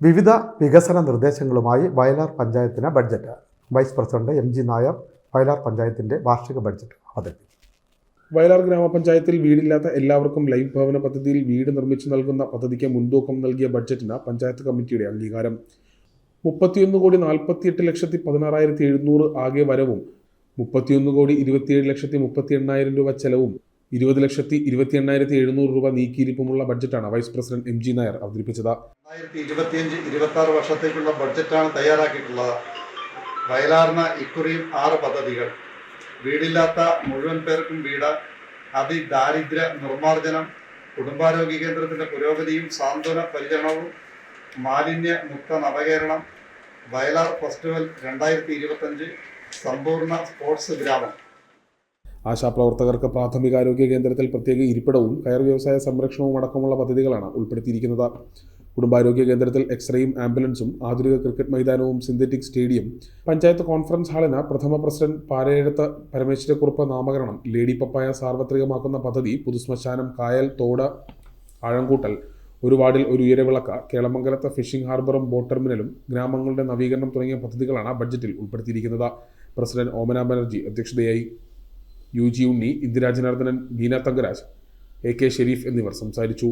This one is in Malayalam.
വിവിധ വികസന നിർദ്ദേശങ്ങളുമായി വയലാർ പഞ്ചായത്തിന് budget. Vice president M G Nair Vayalar പഞ്ചായത്തിന്റെ വാർഷിക ബഡ്ജറ്റ് അവതരിപ്പിച്ചു. വയലാർ ഗ്രാമപഞ്ചായത്തിൽ വീടില്ലാത്ത എല്ലാവർക്കും ലൈഫ് ഭവന പദ്ധതിയിൽ വീട് നിർമ്മിച്ചു നൽകുന്ന പദ്ധതിക്ക് മുൻതൂക്കം നൽകിയ ബഡ്ജറ്റിന് പഞ്ചായത്ത് കമ്മിറ്റിയുടെ അംഗീകാരം. മുപ്പത്തിയൊന്ന് കോടി നാൽപ്പത്തിയെട്ട് ലക്ഷത്തി പതിനാറായിരത്തി എഴുന്നൂറ് ആകെ വരവും മുപ്പത്തിയൊന്ന് കോടി ഇരുപത്തിയേഴ് ലക്ഷത്തി മുപ്പത്തി എണ്ണായിരം രൂപ ചെലവും ഇരുപത് ലക്ഷത്തി ഇരുപത്തി എണ്ണായിരത്തി എഴുന്നൂറ് രൂപ നീക്കിയിരിപ്പുമുള്ള ബഡ്ജറ്റാണ് vice president M G Nair അവതരിപ്പിച്ചത്. ഇരുപത്തിയഞ്ച് ഇരുപത്തി ആറ് വർഷത്തേക്കുള്ള ബഡ്ജറ്റാണ് തയ്യാറാക്കിയിട്ടുള്ളത്. വയലാറിന് ഇക്കുറിയും ആറ് പദ്ധതികൾ. വീടില്ലാത്ത മുഴുവൻ പേർക്കും വീട് അതിദാരിദ്ര്യ നിർമ്മാർജനം കുടുംബാരോഗ്യ കേന്ദ്രത്തിന്റെ പുരോഗതിയും സാന്ത്വന പരിചരണവും മാലിന്യ മുക്ത നവകേരളം വയലാർ ഫെസ്റ്റിവൽ രണ്ടായിരത്തി ഇരുപത്തഞ്ച് സമ്പൂർണ സ്പോർട്സ് ഗ്രാമം. ആശാപ്രവർത്തകർക്ക് പ്രാഥമികാരോഗ്യ കേന്ദ്രത്തിൽ പ്രത്യേക ഇരിപ്പിടവും കയർ വ്യവസായ സംരക്ഷണവും അടക്കമുള്ള പദ്ധതികളാണ് ഉൾപ്പെടുത്തിയിരിക്കുന്നത്. കുടുംബാരോഗ്യ കേന്ദ്രത്തിൽ എക്സ്റേയും ആംബുലൻസും ആധുനിക ക്രിക്കറ്റ് മൈതാനവും സിന്തറ്റിക് സ്റ്റേഡിയം പഞ്ചായത്ത് കോൺഫറൻസ് ഹാളിന് പ്രഥമ പ്രസിഡന്റ് പാരയെഴുത്ത് പരമേശ്വരക്കുറുപ്പ് നാമകരണം ലേഡി പപ്പായ സാർവത്രികമാക്കുന്ന പദ്ധതി പുതുശ്മശാനം കായൽ തോട് ആഴംകൂട്ടൽ ഒരു വാർഡിൽ ഒരു ഉയരവിളക്ക് കേളമംഗലത്തെ ഫിഷിംഗ് ഹാർബറും ബോട്ട് ടെർമിനലും ഗ്രാമങ്ങളുടെ നവീകരണം തുടങ്ങിയ പദ്ധതികളാണ് ബഡ്ജറ്റിൽ ഉൾപ്പെടുത്തിയിരിക്കുന്നത്. President Omana Banerjee അധ്യക്ഷതയായി U G Unni Indira Janardhanan Beena Thankaraj A K Shareef എന്നിവർ സംസാരിച്ചു.